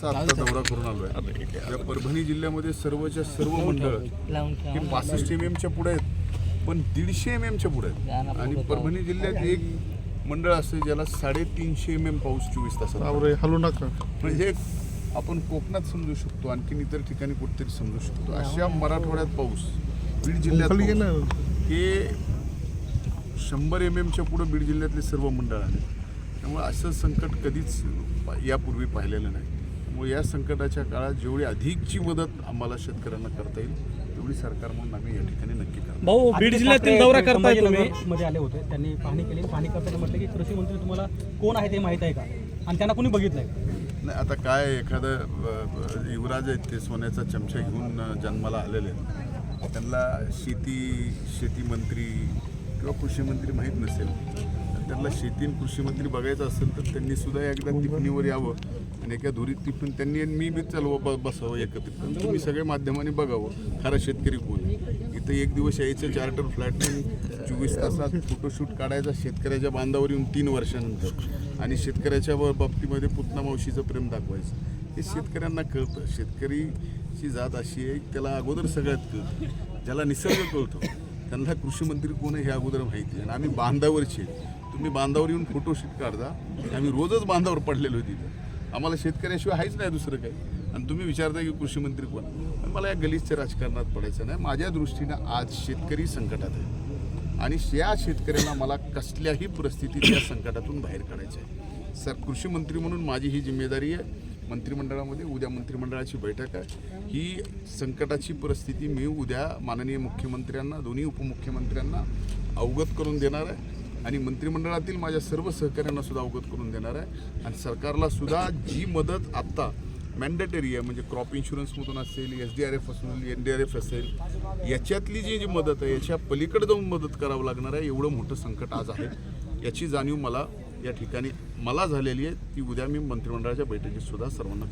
चा आता दौरा करून आलोय. या परभणी जिल्ह्यामध्ये सर्वच्या सर्व मंडळ हे पासष्ट एम एमच्या पुढे आहेत. पण दीडशे एम एमच्या पुढे आहेत. आणि परभणी जिल्ह्यात एक मंडळ असते ज्याला साडेतीनशे एम एम पाऊस चोवीस तासात आवरे हलू नका. म्हणजे आपण कोकणात समजू शकतो आणखीन इतर ठिकाणी कुठेतरी समजू शकतो. अशा मराठवाड्यात पाऊस. बीड जिल्ह्यात पाऊस. ना. हे शंभर एम एमच्या पुढं बीड जिल्ह्यातले सर्व मंडळ आले त्यामुळे असं संकट कधीच पा- यापूर्वी पाहिलेलं नाही. त्यामुळे या संकटाच्या काळात जेवढी अधिकची मदत आम्हाला शेतकऱ्यांना करता येईल तेवढी सरकार म्हणून आम्ही या ठिकाणी नक्की करणार भाऊ बीड जिल्ह्यातील दौरा करताय तुम्ही. मध्ये आले होते. त्यांनी पाहणी केली. पाहणी करताना म्हटलं की कृषी मंत्री तुम्हाला कोण आहे ते माहीत आहे का? आणि त्यांना कोणी बघितलंय? नाही आता काय एखादं युवराज आहेत ते सोन्याचा चमचा घेऊन जन्माला आलेले आहेत. त्यांना शेती शेती मंत्री किंवा कृषी मंत्री माहीत नसेल. तर त्यांना शेती आणि कृषी मंत्री बघायचं असेल तर त्यांनी सुद्धा एकदा टिपणीवर यावं. आणि एका धुरीत टिपून त्यांनी मी बी चालवं ब बसावं एकत्रित. तुम्ही सगळ्या माध्यमांनी बघावं खरा शेतकरी कोण इथं एक दिवस यायचं चार्टर फ्लॅट चोवीस तासात फोटोशूट काढायचा शेतकऱ्याच्या बांधावर येऊन तीन वर्षानंतर आणि शेतकऱ्याच्या बाबतीमध्ये पुतना मावशीचं प्रेम दाखवायचं. हे शेतकऱ्यांना कळतं. शेतकरीची जात अशी आहे त्याला अगोदर सगळ्यात कळतं. ज्याला निसर्ग कळतो त्यांना कृषी मंत्री कोण आहे हे अगोदर माहिती आहे. आणि आम्ही बांधावरचे तुम्ही बांधावर येऊन फोटोशूट काढता आम्ही रोजच बांधावर पडलेलो तिथं. आम्हाला शेतकऱ्याशिवाय आहेच नाही दुसरं काही. आणि तुम्ही विचारता की कृषी मंत्री कोण? पण मला या गलिच्छ राजकारणात पडायचं नाही. माझ्या दृष्टीनं आज शेतकरी संकटात आहे. आणि या शेतकऱ्यांना मला कसल्याही परिस्थितीत या संकटातून बाहेर काढायचं आहे. सर कृषी मंत्री म्हणून माझी ही जिम्मेदारी आहे. मंत्रिमंडळामध्ये उद्या मंत्रिमंडळाची बैठक आहे. ही संकटाची परिस्थिती मी उद्या माननीय मुख्यमंत्र्यांना दोन्ही उपमुख्यमंत्र्यांना अवगत करून देणार आहे. आणि मंत्रिमंडळातील माझ्या सर्व सहकाऱ्यांना सुद्धा अवगत करून देणार आहे. आणि सरकारला सुद्धा जी मदत आत्ता मॅन्डेटरी आहे म्हणजे क्रॉप इन्शुरन्समधून असेल एस डी आर एफ असेल एन डी आर एफ असेल याच्यातली जी जी मदत आहे याच्या पलीकडे जाऊन मदत करावं लागणार आहे एवढं मोठं संकट आज आहे. याची जाणीव मला या ठिकाणी मला झालेली आहे ती उद्या मी मंत्रिमंडळाच्या बैठकीत सुद्धा सर्वांना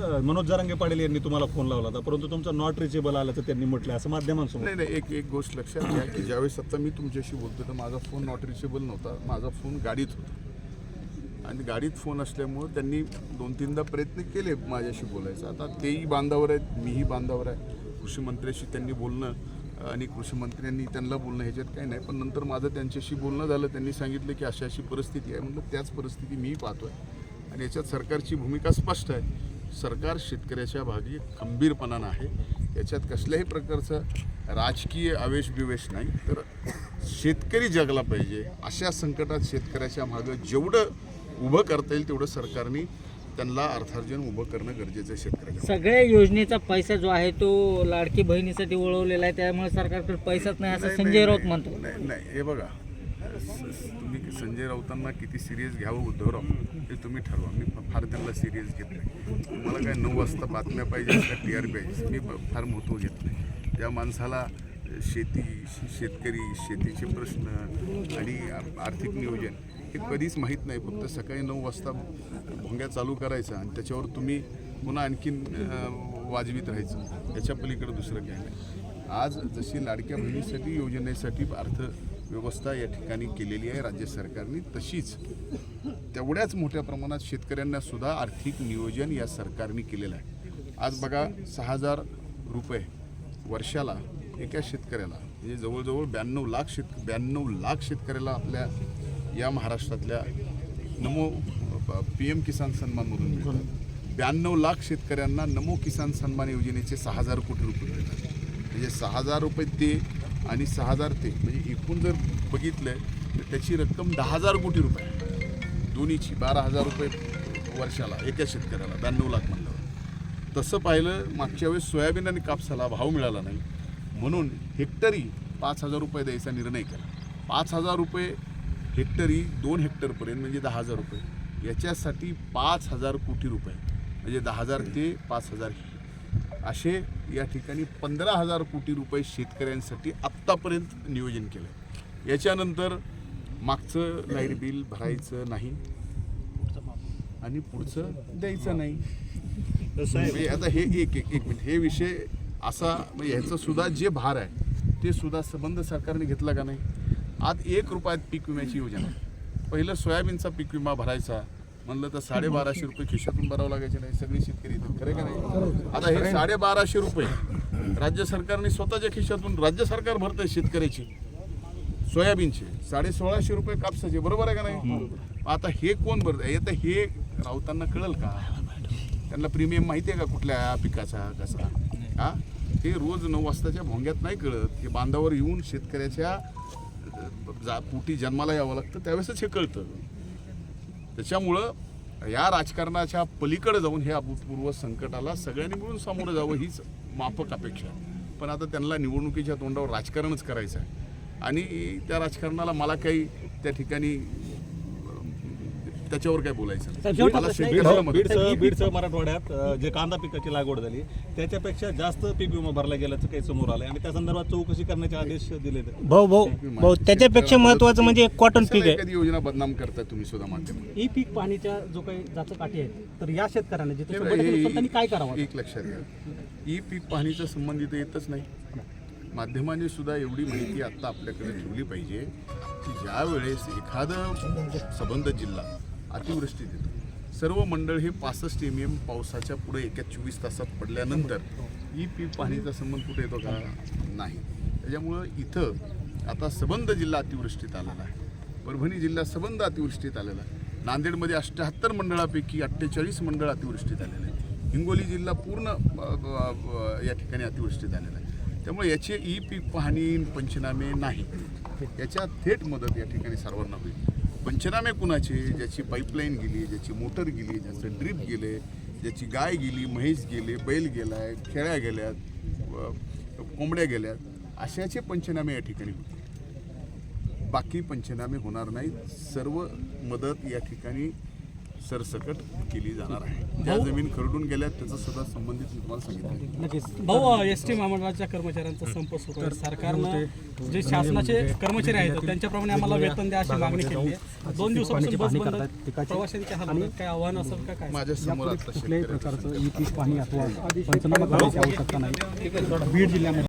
अ, मनोज जरांगे पाटील यांनी तुम्हाला फोन लावला होता परंतु तुमचा नॉट रिचेबल आलं तर त्यांनी म्हटलं असं माध्यमांसमोर. नाही नाही एक एक गोष्ट लक्षात घ्या की ज्यावेळेस आता मी तुमच्याशी बोलतो तर माझा फोन नॉट रिचेबल नव्हता. माझा फोन गाडीत होता. आणि गाडीत फोन असल्यामुळं त्यांनी दोन तीनदा प्रयत्न केले माझ्याशी बोलायचा. आता तेही बांधावर आहेत मीही बांधावर आहे. कृषी मंत्र्याशी त्यांनी बोलणं आणि कृषी मंत्र्यांनी त्यांना बोलणं ह्याच्यात काही नाही पण नंतर माझं त्यांच्याशी बोलणं झालं त्यांनी सांगितलं की अशी अशी परिस्थिती आहे. म्हटलं त्याच परिस्थिती मीही पाहतोय. आणि याच्यात सरकारची भूमिका स्पष्ट आहे. सरकार शेतकऱ्याच्या भागी खंबीरपणानं आहे. याच्यात कसल्याही प्रकारचं राजकीय आवेश बिवेश नाही. तर शेतकरी जगला पाहिजे अशा संकटात शेतकऱ्याच्या मागं जेवढं उभं करता येईल तेवढं सरकारने त्यांना अर्थार्जन उभं करणं गरजेचं आहे शेतकऱ्याच्या सगळ्या योजनेचा पैसा जो आहे तो लाडकी बहिणीसाठी वळवलेला आहे त्यामुळे सरकारकडे पैसाच नाही असं संजय राऊत म्हणतो. नाही नाही हे बघा. तुम्ही संजय राऊतांना किती सिरियस घ्यावं उद्धवराव हे तुम्ही ठरवा. मी फार त्यांना सिरियस घेत नाही. तुम्हाला काय नऊ वाजता बातम्या पाहिजे का टी आर पाहिजे. मी फार महत्त्व घेत नाही. त्या माणसाला शेती शेतकरी शेतीचे प्रश्न आणि आर्थिक नियोजन हे कधीच माहीत नाही फक्त सकाळी नऊ वाजता भोंग्या चालू करायचा आणि त्याच्यावर तुम्ही पुन्हा आणखीन वाजवीत राहायचं. याच्या पलीकडे दुसरं काही नाही. आज जशी लाडक्या बहिणीसाठी योजनेसाठी अर्थव्यवस्था या ठिकाणी केलेली आहे राज्य सरकारने तशीच तेवढ्याच मोठ्या प्रमाणात शेतकऱ्यांना सुद्धा आर्थिक नियोजन या सरकारने केलेलं आहे. आज बघा सहा हजार रुपये वर्षाला एका शेतकऱ्याला म्हणजे जवळजवळ ब्याण्णव लाख शेत ब्याण्णव लाख शेतकऱ्याला आपल्या या महाराष्ट्रातल्या नमो पी एम किसान सन्मानमधून मिळतात. ब्याण्णव लाख शेतकऱ्यांना नमो किसान सन्मान योजनेचे सहा हजार कोटी रुपये मिळतात. म्हणजे सहा हजार रुपये ते आणि सहा हजार ते. म्हणजे एकूण जर बघितलं तर त्याची रक्कम दहा हजार कोटी रुपये. दोन्हीची बारा हजार रुपये वर्षाला एका शेतकऱ्याला ब्याण्णव लाख म्हणल्यावर. तसं पाहिलं मागच्या वेळेस सोयाबीन आणि कापसाला भाव मिळाला नाही. म्हणून हेक्टरी पाच हजार रुपये द्यायचा निर्णय केला. पाच हजार रुपये हेक्टरी दोन हेक्टरपर्यंत म्हणजे दहा हजार रुपये. याच्यासाठी पाच हजार कोटी रुपये. म्हणजे दहा हजार ते पाच हजार असे या ठिकाणी पंधरा हजार कोटी रुपये शेतकऱ्यांसाठी आत्तापर्यंत नियोजन केलं याच्यानंतर मागचं लाइट बिल भरायचं नाही. आणि पुढचं द्यायचं नाही. म्हणजे आता हे एक एक एक मिनिट. हे विषय असा म्हणजे ह्याचं सुद्धा जे भार आहे ते सुद्धा संबंध सरकारने घेतला का नाही? आज एक रुपयात पीक विम्याची योजना. पहिलं सोयाबीनचा पीक विमा भरायचा. म्हणलं तर साडेबाराशे रुपये खिशातून भरावं लागायचे नाही. सगळे शेतकरी इथं. खरे का नाही? आता हे साडेबाराशे रुपये राज्य सरकारने स्वतःच्या खिशातून राज्य सरकार भरतंय शेतकऱ्याची. सोयाबीनचे. साडे सोळाशे रुपये कापसाचे. बरोबर आहे का नाही? आता हे कोण भरत आता हे राऊतांना कळल का? त्यांना प्रीमियम माहिती आहे का कुठल्या पिकाचा कसा? हा? हे रोज नऊ वाजताच्या भोंग्यात नाही कळत. हे बांधावर येऊन शेतकऱ्याच्या जा पोटी जन्माला यावं लागतं त्यावेळेसच हे कळतं. त्याच्यामुळं या राजकारणाच्या पलीकडे जाऊन हे अभूतपूर्व संकटाला सगळ्यांनी मिळून सामोरं जावं हीच माफक अपेक्षा पण आता त्यांना निवडणुकीच्या तोंडावर राजकारणच करायचं आहे. आणि त्या राजकारणाला मला काही त्या ठिकाणी त्याच्यावर काय बोलायचं? नाही. मला शेतकऱ्याला मदत बीडचं बीडचं मराठवाड्यात अ, जे कांदा पिकाची लागवड झाली त्याच्यापेक्षा जास्त पीक विमा भरला गेल्याचं काही समोर आलंय. आणि त्या संदर्भात चौकशी करण्याचे आदेश दिले भाऊ भाऊ भाऊ त्याच्यापेक्षा महत्वाचं म्हणजे कॉटन पीक कशाला आहे. एखादी योजना बदनाम करताय तुम्ही सुद्धा माध्यम ई पीक पाहणीच्या जो काही जाचक अटी आहेत तर या शेतकऱ्यांना जिथे हे- शंभर टक्के नुकसान हे- त्यांनी काय करावं? एक लक्षात घ्या. ई पीक पाहणीचा संबंध इथं येतच नाही. माध्यमांनी सुद्धा एवढी माहिती आत्ता आपल्याकडे ठेवली पाहिजे की ज्या वेळेस एखादं संबंध जिल्हा अतिवृष्टीत येतो सर्व मंडळ हे पासष्ट एम एम पावसाच्या पुढे एका चोवीस तासात पडल्यानंतर ई पीक पाहणीचा संबंध कुठे येतो का? नाही. त्याच्यामुळं इथं आता सबंध जिल्हा अतिवृष्टीत आलेला आहे. परभणी जिल्हा सबंध अतिवृष्टीत आलेला आहे. नांदेडमध्ये अठ्ठ्याहत्तर मंडळापैकी अठ्ठेचाळीस मंडळ अतिवृष्टीत आलेले आहे हिंगोली जिल्हा पूर्ण या ठिकाणी अतिवृष्टीत आलेला आहे. त्यामुळे याचे ई पीक पाहणी पंचनामे नाही याच्या थेट मदत या ठिकाणी सर्वांना होईल. पंचनामे कुणाचे? ज्याची पाईपलाईन गेली ज्याची मोटर गेली ज्याचं ड्रीप गेले ज्याची गाय गेली म्हैस गेले बैल गेलाय खेळ्या गेल्यात कोंबड्या गेल्यात अशाचे पंचनामे या ठिकाणी होते. बाकी पंचनामे होणार नाहीत. सर्व मदत या ठिकाणी सरसकट केली जाणार आहे. ज्या जमीन खरडून गेल्यात त्याचा सुद्धा संबंधित मी तुम्हाला सांगितलं नक्कीच. भाऊ एस टी महामंडळाच्या कर्मचाऱ्यांचा संप सुरू आहे. सरकारनं जे शासनाचे कर्मचारी आहेत त्यांच्याप्रमाणे आम्हाला वेतन द्या अशी मागणी केली आहे. दोन दिवसापासून बस बंद आहे. प्रवाशांच्या हातात काय आव्हान असेल का काय? माझ्यासमोर शेतकऱ्याचं प्रकारचं ई पीक पाणी अथवा पंचनामा करण्याची आवश्यकता नाही. बीड जिल्ह्यामध्ये